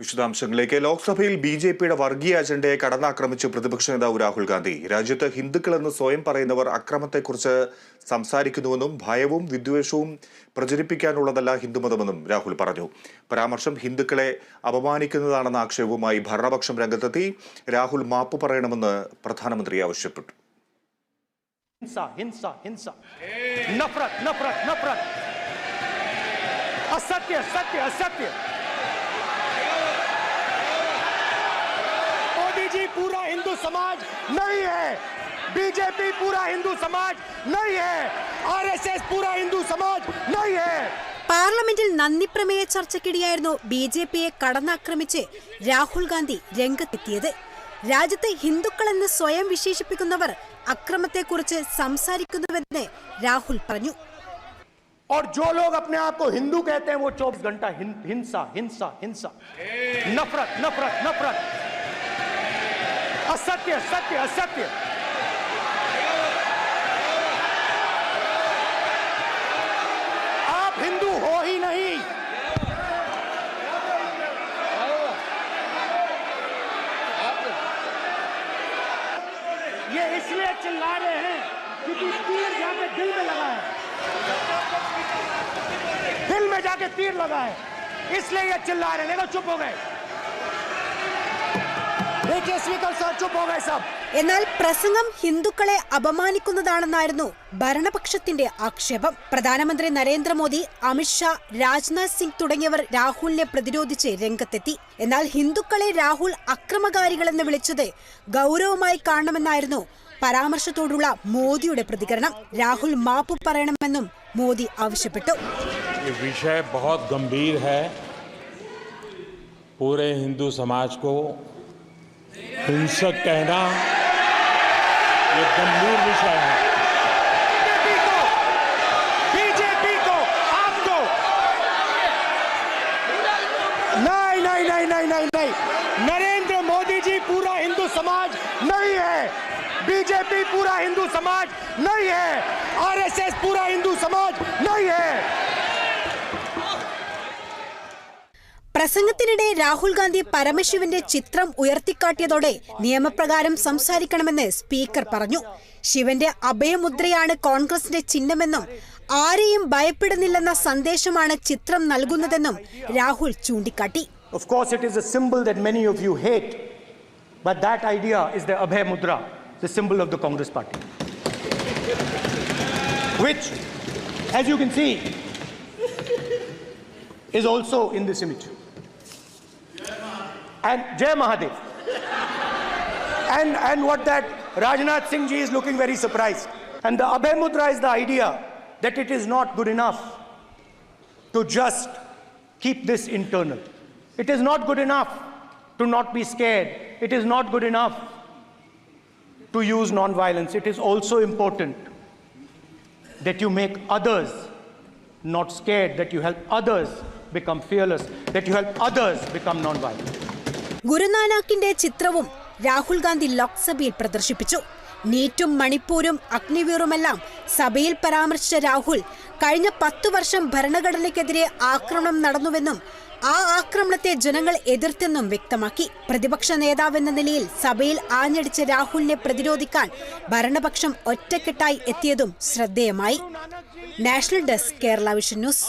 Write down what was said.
വിശദാംശങ്ങളിലേക്ക് ലോക്സഭയിൽ B J പിയുടെ വർഗീയ അജണ്ടയെ കടന്നാക്രമിച്ച് പ്രതിപക്ഷ നേതാവ് രാഹുൽ ഗാന്ധി. രാജ്യത്ത് ഹിന്ദുക്കളെന്ന് സ്വയം പറയുന്നവർ അക്രമത്തെക്കുറിച്ച് സംസാരിക്കുന്നുവെന്നും ഭയവും വിദ്വേഷവും പ്രചരിപ്പിക്കാനുള്ളതല്ല ഹിന്ദുമതമെന്നും രാഹുൽ പറഞ്ഞു. പരാമർശം ഹിന്ദുക്കളെ അപമാനിക്കുന്നതാണെന്ന ആക്ഷേപവുമായി ഭരണപക്ഷം രംഗത്തെത്തി. രാഹുൽ മാപ്പ് പറയണമെന്ന് പ്രധാനമന്ത്രി ആവശ്യപ്പെട്ടു. ഹിംസ ഹിംസ ഹിംസ. समाज नहीं है बीजेपी पूरा हिंदू समाज नहीं है आरएसएस पूरा हिंदू समाज नहीं है പാർലമെന്റിൽ നന്ദി പ്രമേയ ചർച്ചയ്ക്കിടെയായിരുന്നു ബി ജെ പിയെ കടന്നാക്രമിച്ച് രാഹുൽ ഗാന്ധി രംഗത്തെത്തിയത് രാജ്യത്തെ ഹിന്ദുക്കളെന്ന് സ്വയം വിശേഷിപ്പിക്കുന്നവർ അക്രമത്തെക്കുറിച്ച് സംസാരിക്കുന്നുവെന്ന് രാഹുൽ പറഞ്ഞു और जो लोग अपने आप को हिंदू कहते हैं वो 24 घंटा हिं- हिंसा हिंसा हिंसा नफरत नफरत नफरत असत्य सत्य असत्य आप हिंदू हो ही नहीं। ये इसलिए चिल्ला रहे हैं क्योंकि तीर जाके दिल में लगा है। दिल में जाके तीर लगा है। इसलिए ये चिल्ला रहे हैं। देखो, चुप हो गए। എന്നാൽ പ്രസംഗം ഹിന്ദുക്കളെ അപമാനിക്കുന്നതാണെന്നായിരുന്നു ഭരണപക്ഷത്തിന്റെ ആക്ഷേപം പ്രധാനമന്ത്രി നരേന്ദ്രമോദി അമിത്ഷാ രാജ്നാഥ് സിംഗ് തുടങ്ങിയവർ രാഹുലിനെ പ്രതിരോധിച്ച് രംഗത്തെത്തി എന്നാൽ ഹിന്ദുക്കളെ രാഹുൽ അക്രമകാരികളെന്ന് വിളിച്ചത് ഗൗരവമായി കാണണമെന്നായിരുന്നു പരാമർശത്തോടുള്ള മോദിയുടെ പ്രതികരണം രാഹുൽ മാപ്പ് പറയണമെന്നും മോദി ആവശ്യപ്പെട്ടു ये विषय बहुत गंभीर है पूरे हिंदू समाज को हिंसक कहना ये गंभीर विषय है। बीजेपी को बीजेपी को आपको। नहीं नहीं नहीं नहीं नहीं नहीं। नरेंद्र मोदी जी पूरा हिंदू समाज नहीं है। बीजेपी पूरा हिंदू समाज नहीं है। आरएसएस पूरा हिंदू समाज नहीं है। പ്രസംഗത്തിനിടെ രാഹുൽ ഗാന്ധി പരമശിവന്റെ ചിത്രം ഉയർത്തിക്കാട്ടിയതോടെ നിയമപ്രകാരം സംസാരിക്കണമെന്ന് സ്പീക്കർ പറഞ്ഞു ശിവന്റെ അഭയമുദ്രയാണ് കോൺഗ്രസിന്റെ ചിഹ്നമെന്നും ആരെയും ഭയപ്പെടുന്നില്ലെന്ന സന്ദേശമാണ് ചിത്രം നൽകുന്നതെന്നും രാഹുൽ ചൂണ്ടിക്കാട്ടി. Which, as you can see, is also in this image. And Jai Mahadev. And, and what that Rajnath Singh ji is looking very surprised. And the Abhay Mudra is the idea that it is not good enough to just keep this internal. It is not good enough to not be scared. It is not good enough to use non-violence. It is also important that you make others not scared, that you help others become fearless, that you help others become non-violent. ഗുരുനാനാക്കിന്റെ ചിത്രവും രാഹുൽ ഗാന്ധി ലോക്സഭയിൽ പ്രദർശിപ്പിച്ചു. നീറ്റും മണിപ്പൂരും അഗ്നിവീറുമെല്ലാം സഭയിൽ പരാമർശിച്ച രാഹുൽ കഴിഞ്ഞ പത്തു വർഷം ഭരണഘടനയ്ക്കെതിരെ ആക്രമണം നടന്നുവെന്നും ആ ആക്രമണത്തെ ജനങ്ങൾ എതിർത്തെന്നും വ്യക്തമാക്കി. പ്രതിപക്ഷ നേതാവെന്ന നിലയിൽ സഭയിൽ ആഞ്ഞടിച്ച രാഹുലിനെ പ്രതിരോധിക്കാൻ ഭരണപക്ഷം ഒറ്റക്കെട്ടായി എത്തിയതും ശ്രദ്ധേയമായി. National desk Kerala vision news.